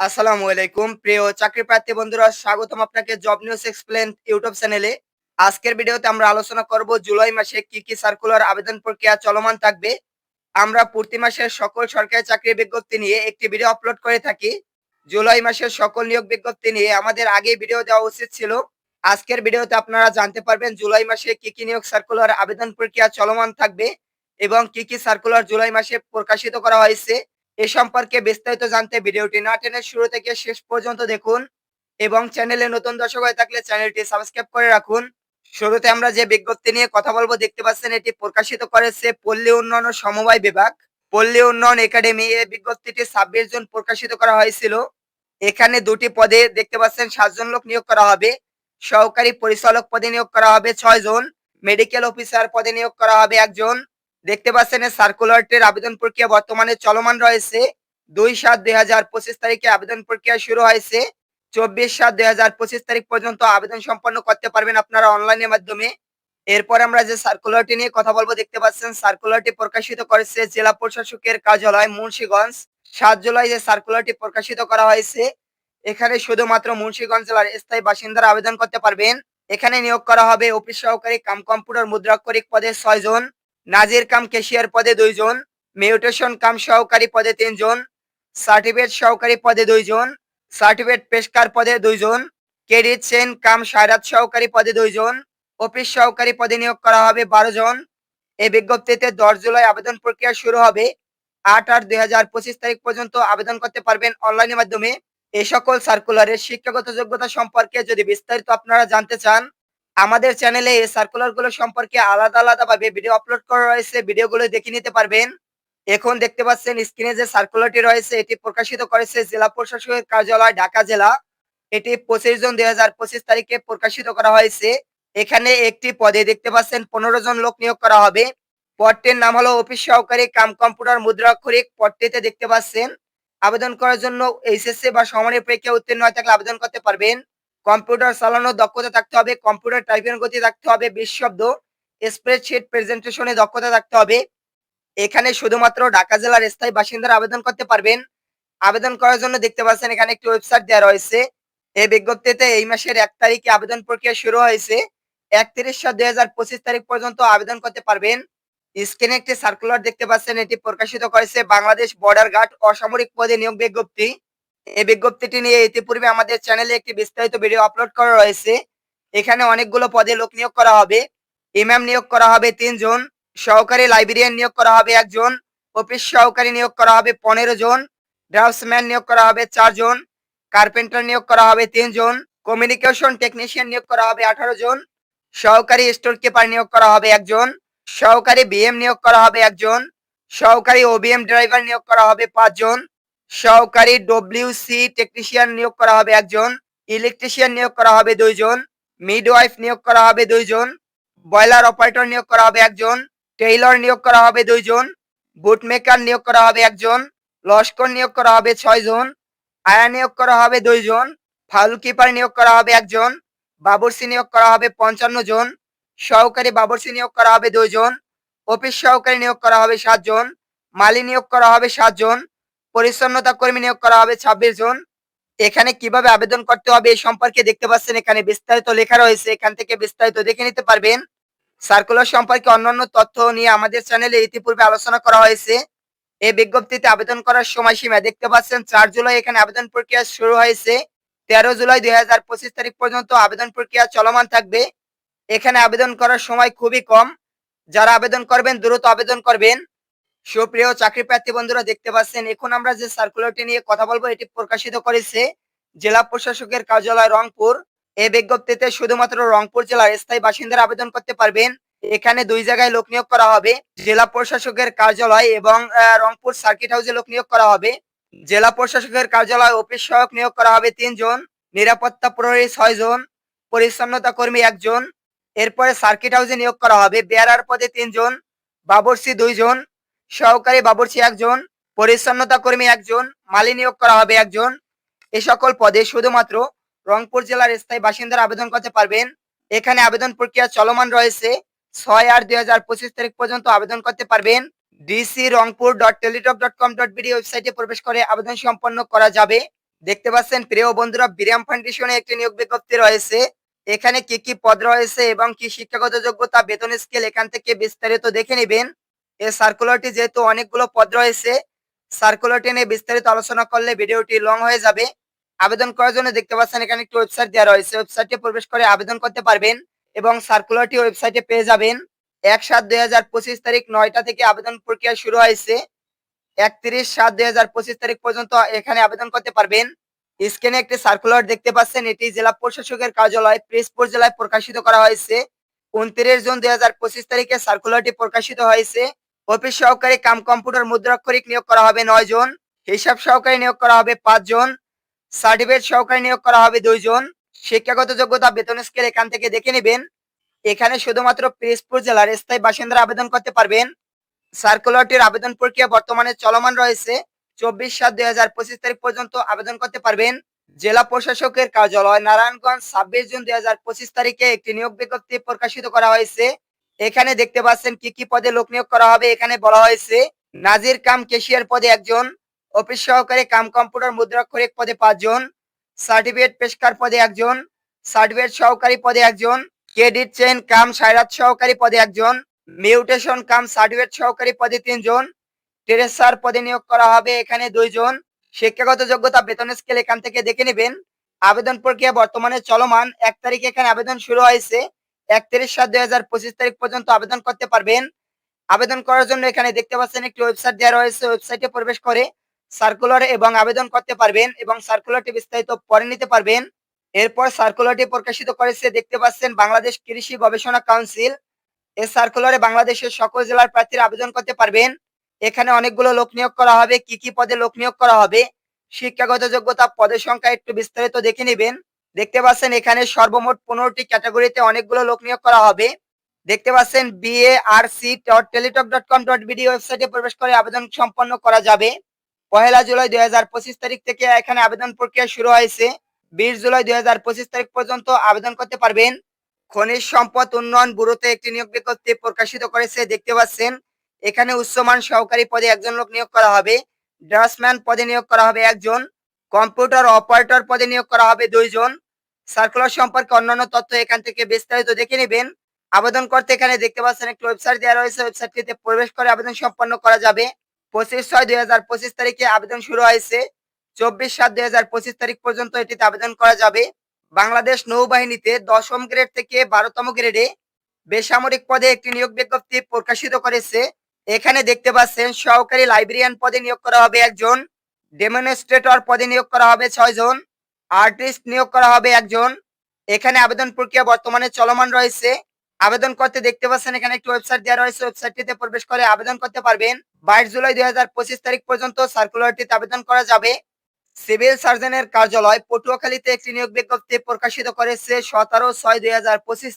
আসসালামু আলাইকুম। প্রিয় চাকরি প্রার্থী বন্ধুরা, স্বাগতম আপনাকে জব নিউজ এক্সপ্লেন ইউটিউব চ্যানেলে আজকের ভিডিওতে আমরা আলোচনা করব জুলাই মাসে কি কি সার্কুলার আবেদন প্রক্রিয়া চলমান থাকবে। আমরা প্রতি মাসের সকল সরকারি চাকরি বিজ্ঞপ্তি নিয়ে একটি ভিডিও আপলোড করে থাকি। জুলাই মাসের সকল নিয়োগ বিজ্ঞপ্তি নিয়ে আমাদের আগে ভিডিও দেওয়া উচিত ছিল। আজকের ভিডিওতে আপনারা জানতে পারবেন জুলাই মাসে কি কি নিয়োগ সার্কুলার আবেদন প্রক্রিয়া চলমান থাকবে এবং কি কি সার্কুলার জুলাই মাসে প্রকাশিত করা হয়েছে। এ সম্পর্কে বিস্তারিত জানতে ভিডিওটি না টেনে শুরু থেকে শেষ পর্যন্ত দেখুন এবং চ্যানেলে নতুন দর্শক হয়ে থাকলে চ্যানেলটি সাবস্ক্রাইব করে রাখুন। শুরুতে আমরা যে বিজ্ঞপ্তি নিয়ে কথা বলব দেখতে পাচ্ছেন, এটি প্রকাশিত করেছে পল্লী উন্নয়ন ও সমবায় বিভাগ। পল্লী উন্নয়ন একাডেমি এই বিজ্ঞপ্তিটি ছাব্বিশ জন প্রকাশিত করা হয়েছিল। এখানে দুটি পদে দেখতে পাচ্ছেন, সাতজন লোক নিয়োগ করা হবে। সহকারী পরিচালক পদে নিয়োগ করা হবে ছয় জন মেডিকেল অফিসার পদে নিয়োগ করা হবে একজন। দেখতে পাচ্ছেন এই সার্কুলারটির আবেদন প্রক্রিয়া বর্তমানে চলমান রয়েছে। দুই সাত দুই হাজার পঁচিশ তারিখে আবেদন প্রক্রিয়া শুরু হয়েছে। চব্বিশ সাত দুই হাজার পঁচিশ তারিখ পর্যন্ত আবেদন সম্পন্ন করতে পারবেন আপনারা অনলাইনের মাধ্যমে। এরপর আমরা যে সার্কুলারটি নিয়ে কথা বলব, দেখতে পাচ্ছেন সার্কুলারটি প্রকাশিত করেছে জেলা প্রশাসকের কার্যালয় মুন্সিগঞ্জ। সাত জুলাই যে সার্কুলারটি প্রকাশিত করা হয়েছে, এখানে শুধুমাত্র মুন্সিগঞ্জ জেলার স্থায়ী বাসিন্দারা আবেদন করতে পারবেন। এখানে নিয়োগ করা হবে অফিস সহকারী কাম কম্পিউটার মুদ্রাক্ষরিক পদে ছয় জন। নাজির কাম কেশিয়ার পদে দুইজন, মিউটেশন কাম সহকারী পদে তিনজন, সার্টিফিকেট সহকারী পদে দুইজন, সার্টিফিকেট পেশকার পদে দুইজন, ক্রেডিট চেন কাম সায়রাত সহকারী পদে দুইজন, অফিস সহকারী পদে নিয়োগ করা হবে বারো জন। এই বিজ্ঞপ্তিতে দশ জুলাই আবেদন প্রক্রিয়া শুরু হবে। আট আট দুই তারিখ পর্যন্ত আবেদন করতে পারবেন অনলাইনের মাধ্যমে। এই সকল সার্কুলারের শিক্ষাগত যোগ্যতা সম্পর্কে যদি বিস্তারিত আপনারা জানতে চান আমাদের চ্যানেলে এই সার্কুলারগুলো সম্পর্কে আলাদা আলাদা ভাবে ভিডিও আপলোড করা রয়েছে ভিডিওগুলো দেখে নিতে পারবেন। এখন দেখতে পাচ্ছেন স্ক্রিনে যে সার্কুলারটি রয়েছে, এটি প্রকাশিত করেছে জেলা প্রশাসকের কার্যালয়, ঢাকা জেলা। এটি পঁচিশ জন দুই তারিখে প্রকাশিত করা হয়েছে। এখানে একটি পদে দেখতে পাচ্ছেন পনেরো জন লোক নিয়োগ করা হবে। পদটির নাম হলো অফিস সহকারী কাম কম্পিউটার মুদ্রাক্ষরিক পদটিতে দেখতে পাচ্ছেন, আবেদন করার জন্য এইচএসসি বা সমানের পরীক্ষা উত্তীর্ণ হয়ে থাকলে আবেদন করতে পারবেন। কম্পিউটার চালানোর দক্ষতা থাকতে হবে, কম্পিউটার টাইপিং গতি থাকতে হবে, বিশ শব্দ স্প্রেডশিট প্রেজেন্টেশনে দক্ষতা থাকতে হবে। এখানে শুধুমাত্র ঢাকা জেলার স্থায়ী বাসিন্দারা আবেদন করতে পারবেন। আবেদন করার জন্য দেখতে পাচ্ছেন এখানে একটি ওয়েবসাইট দেওয়া রয়েছে। এই বিজ্ঞপ্তিতে এই মাসের এক তারিখে আবেদন প্রক্রিয়া শুরু হয়েছে। একত্রিশ সাত দুই হাজার পঁচিশ তারিখ পর্যন্ত আবেদন করতে পারবেন। স্ক্রিনে একটি সার্কুলার দেখতে পাচ্ছেন, এটি প্রকাশিত করেছে বাংলাদেশ বর্ডার গার্ড অসামরিক পদে নিয়োগ বিজ্ঞপ্তি। এই বিজ্ঞপ্তিটি নিয়ে ইতিপূর্বে আমাদের চ্যানেলে একটি বিস্তারিত ভিডিও আপলোড করা রয়েছে এখানে অনেকগুলো পদে লোক নিয়োগ করা হবে ইমাম নিয়োগ করা হবে তিনজন সহকারী লাইব্রেরিয়ান নিয়োগ করা হবে একজন অফিস সহকারী নিয়োগ করা হবে পনেরো জন ড্রাফটসম্যান নিয়োগ করা হবে চারজন কার্পেন্টার নিয়োগ করা হবে তিনজন কমিউনিকেশন টেকনিশিয়ান নিয়োগ করা হবে আঠারো জন সহকারী স্টোর কিপার নিয়োগ করা হবে একজন সহকারী বিএম নিয়োগ করা হবে একজন সহকারী ওবিএম ড্রাইভার নিয়োগ করা হবে পাঁচজন সহকারী ডব্লিউসি টেকনিশিয়ান নিয়োগ করা হবে একজন ইলেকট্রিশিয়ান নিয়োগ করা হবে দুইজন মিডওয়াইফ নিয়োগ করা হবে দুইজন বয়লার অপারেটর নিয়োগ করা হবে একজন টেইলর নিয়োগ করা হবে দুইজন বুট মেকার নিয়োগ করা হবে একজন লস্কর নিয়োগ করা হবে ছয় জন আয়া নিয়োগ করা হবে দুইজন ফাউল কিপার নিয়োগ করা হবে একজন বাবরসি নিয়োগ করা হবে পঞ্চান্ন জন সহকারী বাবরসি নিয়োগ করা হবে দুইজন অফিস সহকারী নিয়োগ করা হবে সাতজন মালি নিয়োগ করা হবে সাতজন পরিচ্ছন্নতা কর্মী নিয়োগ করা হবে ছাব্বিশ জন। এখানে কীভাবে আবেদন করতে হবে এই সম্পর্কে দেখতে পাচ্ছেন, এখানে বিস্তারিত লেখা রয়েছে। এখান থেকে বিস্তারিত দেখে নিতে পারবেন। সার্কুলার সম্পর্কে অন্যান্য তথ্য নিয়ে আমাদের চ্যানেলে ইতিপূর্বে আলোচনা করা হয়েছে। এই বিজ্ঞপ্তিতে আবেদন করার সময়সীমা দেখতে পাচ্ছেন, চার জুলাই এখানে আবেদন প্রক্রিয়া শুরু হয়েছে। তেরো জুলাই দুই হাজার পঁচিশ তারিখ পর্যন্ত আবেদন প্রক্রিয়া চলমান থাকবে। এখানে আবেদন করার সময় খুবই কম। যারা আবেদন করবেন, দ্রুত আবেদন করবেন। সুপ্রিয় চাকরি প্রার্থী বন্ধুরা, দেখতে পাচ্ছেন, এখন আমরা যে সার্কুলারটি নিয়ে কথা বলব, এটি প্রকাশিত করেছে জেলা প্রশাসকের কার্যালয় রংপুর। এই বিজ্ঞপ্তিতে শুধুমাত্র রংপুর জেলার স্থায়ী বাসিন্দারা আবেদন করতে পারবেন। এখানে দুই জায়গায় লোক নিয়োগ করা হবে, জেলা প্রশাসকের কার্যালয় এবং রংপুর সার্কিট হাউসে লোক নিয়োগ করা হবে। জেলা প্রশাসকের কার্যালয় অফিস সহায়ক নিয়োগ করা হবে তিনজন নিরাপত্তা প্রহরী ছয় জন, পরিচ্ছন্নতা কর্মী একজন এরপরে সার্কিট হাউসে নিয়োগ করা হবে, বেয়ারার পদে তিনজন বাবরসি দুইজন সহকারী বাবরচি একজন, পরিচ্ছন্নতা কর্মী একজন, মালি নিয়োগ করা হবে একজন। এই সকল পদে শুধুমাত্র রংপুর জেলার স্থায়ী বাসিন্দারা আবেদন করতে পারবেন। এখানে আবেদন প্রক্রিয়া চলমান রয়েছে। ছয় আট দুই হাজার পঁচিশ তারিখ পর্যন্ত আবেদন করতে পারবেন। DC Rangpur dot Teletalk dot com dot BD ওয়েবসাইটে প্রবেশ করে আবেদন সম্পন্ন করা যাবে। দেখতে পাচ্ছেন, প্রিয় বন্ধুরা, বিরাম ফাউন্ডেশনে একটি নিয়োগ বিজ্ঞপ্তি রয়েছে। এখানে কি কি পদ রয়েছে এবং কি শিক্ষাগত যোগ্যতা, বেতন স্কেল এখান থেকে বিস্তারিত দেখে নেবেন। এই সার্কুলারটি যেহেতু অনেকগুলো পদ রয়েছে সার্কুলারটি নিয়ে বিস্তারিত আলোচনা করলে ভিডিওটি লং হয়ে যাবে। আবেদন করার জন্য দেখতে পাচ্ছেন এখানে একটি ওয়েবসাইট দেওয়া রয়েছে। ওয়েবসাইটে প্রবেশ করে আবেদন করতে পারবেন এবং সার্কুলারটি ওয়েবসাইটে পেয়ে যাবেন। এক সাত দুই হাজার পঁচিশ তারিখ নয়টা থেকে আবেদন প্রক্রিয়া শুরু হয়েছে। একত্রিশ সাত দুই হাজার পঁচিশ তারিখ পর্যন্ত এখানে আবেদন করতে পারবেন। স্ক্রিনে একটি সার্কুলার দেখতে পাচ্ছেন, এটি জেলা প্রশাসকের কার্যালয় প্রেসপুর জেলায় প্রকাশিত করা হয়েছে। উনত্রিশ জুন দুই হাজার পঁচিশ তারিখে সার্কুলারটি প্রকাশিত হয়েছে। অফিস সহকারী কাম কম্পিউটার মুদ্রাক্ষরিক নিয়োগ করা হবে নয় জন, হিসাব সহকারী নিয়োগ করা হবে পাঁচ জন, সার্টিফিকেট সহকারী নিয়োগ করা হবে দুইজন শিক্ষাগত যোগ্যতা বেতন স্কেল এখান থেকে দেখে নেবেন। এখানে শুধুমাত্র পিরিজপুর জেলার স্থায়ী বাসিন্দারা আবেদন করতে পারবেন। সার্কুলারটির আবেদন প্রক্রিয়া বর্তমানে চলমান রয়েছে। চব্বিশ সাত দুই হাজার পঁচিশ তারিখ পর্যন্ত আবেদন করতে পারবেন। জেলা প্রশাসকের কার্যালয়, নারায়ণগঞ্জ, ছাব্বিশ জুন দুই হাজার পঁচিশ তারিখে একটি নিয়োগ বিজ্ঞপ্তি প্রকাশিত করা হয়েছে। এখানে দেখতে পাচ্ছেন কি কি পদে লোক নিয়োগ করা হবে। এখানে বলা হয়েছে, নাজির কাম কেশিয়ার পদে একজন, অফিস সহকারী কাম কম্পিউটার মুদ্রাক্ষরিক পদে পাঁচজন, সার্টিফিকেট পেশকার পদে একজন, সার্টিফিকেট সহকারী পদে একজন, ক্রেডিট চেন কাম সাইরাত সহকারী পদে একজন, মিউটেশন কাম সার্টিফিকেট সহকারী পদে তিনজন টেরেসার পদে নিয়োগ করা হবে এখানে দুইজন। শিক্ষাগত যোগ্যতা বেতন স্কেল এখান থেকে দেখে নেবেন। আবেদন প্রক্রিয়া বর্তমানে চলমান। এক তারিখে এখানে আবেদন শুরু হয়েছে। একত্রিশ সাত দুই হাজার পঁচিশ তারিখ পর্যন্ত আবেদন করতে পারবেন। আবেদন করার জন্য এখানে দেখতে পাচ্ছেন একটি ওয়েবসাইট দেওয়া রয়েছে, ওয়েবসাইটে প্রবেশ করে সার্কুলার এবং আবেদন করতে পারবেন এবং সার্কুলারটি বিস্তারিত পরে নিতে পারবেন। এরপর সার্কুলারটি প্রকাশিত করেছে দেখতে পাচ্ছেন বাংলাদেশ কৃষি গবেষণা কাউন্সিল। এই সার্কুলারে বাংলাদেশের সকল জেলার প্রার্থীরা আবেদন করতে পারবেন। এখানে অনেকগুলো লোক নিয়োগ করা হবে, কি কি পদে লোক নিয়োগ করা হবে, শিক্ষাগত যোগ্যতা, পদের সংখ্যা একটু বিস্তারিত দেখে নেবেন। দেখতে পাচ্ছেন এখানে সর্বমোট পনেরোটি ক্যাটাগরিতে অনেকগুলো লোক নিয়োগ করা হবে। দেখতে পাচ্ছেন BA R C Teletalk dot com dot BD ওয়েবসাইটে প্রবেশ করে আবেদন সম্পন্ন করা যাবে। পহেলা জুলাই দুই হাজার পঁচিশ তারিখ থেকে এখানে আবেদন প্রক্রিয়া শুরু হয়েছে। বিশ জুলাই দুই হাজার পঁচিশ তারিখ পর্যন্ত আবেদন করতে পারবেন। খনিজ সম্পদ উন্নয়ন ব্যুরোতে একটি নিয়োগ বিজ্ঞপ্তি প্রকাশিত করেছে, দেখতে পাচ্ছেন। এখানে উচ্চমান সহকারী পদে একজন লোক নিয়োগ করা হবে। ড্রাসম্যান পদে নিয়োগ করা হবে একজন। কম্পিউটার অপারেটর পদে নিয়োগ করা হবে দুইজন। সার্কুলার সম্পর্কে অন্যান্য তথ্য এখান থেকে বিস্তারিত দেখে নেবেন। আবেদন করতে এখানে দেখতে পাচ্ছেন একটি ওয়েবসাইট দেওয়া রয়েছে। ওয়েবসাইটটিতে প্রবেশ করে আবেদন সম্পন্ন করা যাবে। পঁচিশ ছয় দুই হাজার পঁচিশ তারিখে আবেদন শুরু হয়েছে। চব্বিশ সাত দুই হাজার পঁচিশ তারিখ পর্যন্ত এটিতে আবেদন করা যাবে। বাংলাদেশ নৌবাহিনীতে দশম গ্রেড থেকে বারোতম গ্রেডে বেসামরিক পদে একটি নিয়োগ বিজ্ঞপ্তি প্রকাশিত করেছে। এখানে দেখতে পাচ্ছেন সহকারী লাইব্রেরিয়ান পদে নিয়োগ করা হবে একজন। ডেমনস্ট্রেটর পদে নিয়োগ করা হবে ছয় জন আর্টিস্ট নিয়োগ করা হবে একজন এখানে আবেদন প্রক্রিয়া বর্তমানে চলমান রয়েছে। আবেদন করতে দেখতে পাচ্ছেন এখানে একটি ওয়েবসাইট দেওয়া রয়েছে। ওয়েবসাইটটিতে প্রবেশ করে আবেদন করতে পারবেন। বাইশ জুলাই দুই হাজার পঁচিশ তারিখ পর্যন্ত সার্কুলারটিতে আবেদন করা যাবে। সিভিল সার্জনের কার্যালয় পটুয়াখালীতে একটি নিয়োগ বিজ্ঞপ্তি প্রকাশিত করেছে সতেরো ছয় দুই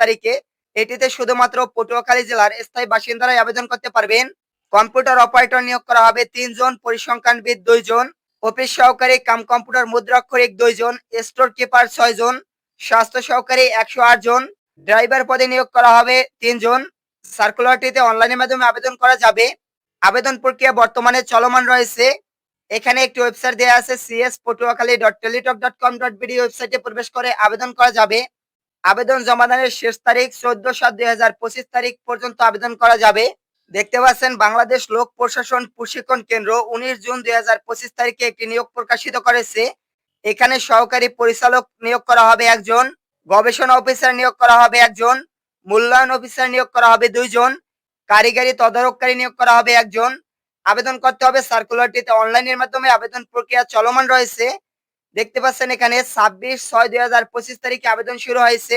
তারিখে। এটিতে শুধুমাত্র পটুয়াখালী জেলার স্থায়ী বাসিন্দারাই আবেদন করতে পারবেন। কম্পিউটার অপারেটর নিয়োগ করা হবে তিনজন পরিসংখ্যানবিদ দুইজন, অফিস সহকারী, কাম কম্পিউটার মুদ্রাক্ষরিক দুইজন, স্টোর কিপার ছয় জন স্বাস্থ্য সহকারী একশো আট জন ড্রাইভার পদে নিয়োগ করা হবে তিনজন। সার্কুলারটিতে অনলাইনের মাধ্যমে আবেদন করা যাবে। আবেদন প্রক্রিয়া বর্তমানে চলমান রয়েছে। এখানে একটি ওয়েবসাইট দেওয়া আছে CS Patuakhali dot Teletalk dot com dot BD ওয়েবসাইটে প্রবেশ করে আবেদন করা যাবে। আবেদন জমাদানের শেষ তারিখ চোদ্দ সাত দুই তারিখ পর্যন্ত আবেদন করা যাবে। দেখতে পাচ্ছেন বাংলাদেশ লোক প্রশাসন প্রশিক্ষণ কেন্দ্র উনিশ জুন দুই হাজার পঁচিশ তারিখে একটি নিয়োগ প্রকাশিত করেছে। এখানে সহকারী পরিচালক নিয়োগ করা হবে একজন, গবেষণা অফিসার নিয়োগ করা হবে একজন, মূল্যায়ন অফিসার নিয়োগ করা হবে দুইজন, কারিগরি তদারককারী নিয়োগ করা হবে একজন। আবেদন করতে হবে সার্কুলারটিতে। অনলাইনের মাধ্যমে আবেদন প্রক্রিয়া চলমান রয়েছে। দেখতে পাচ্ছেন এখানে ছাব্বিশ ছয় দুই তারিখে আবেদন শুরু হয়েছে।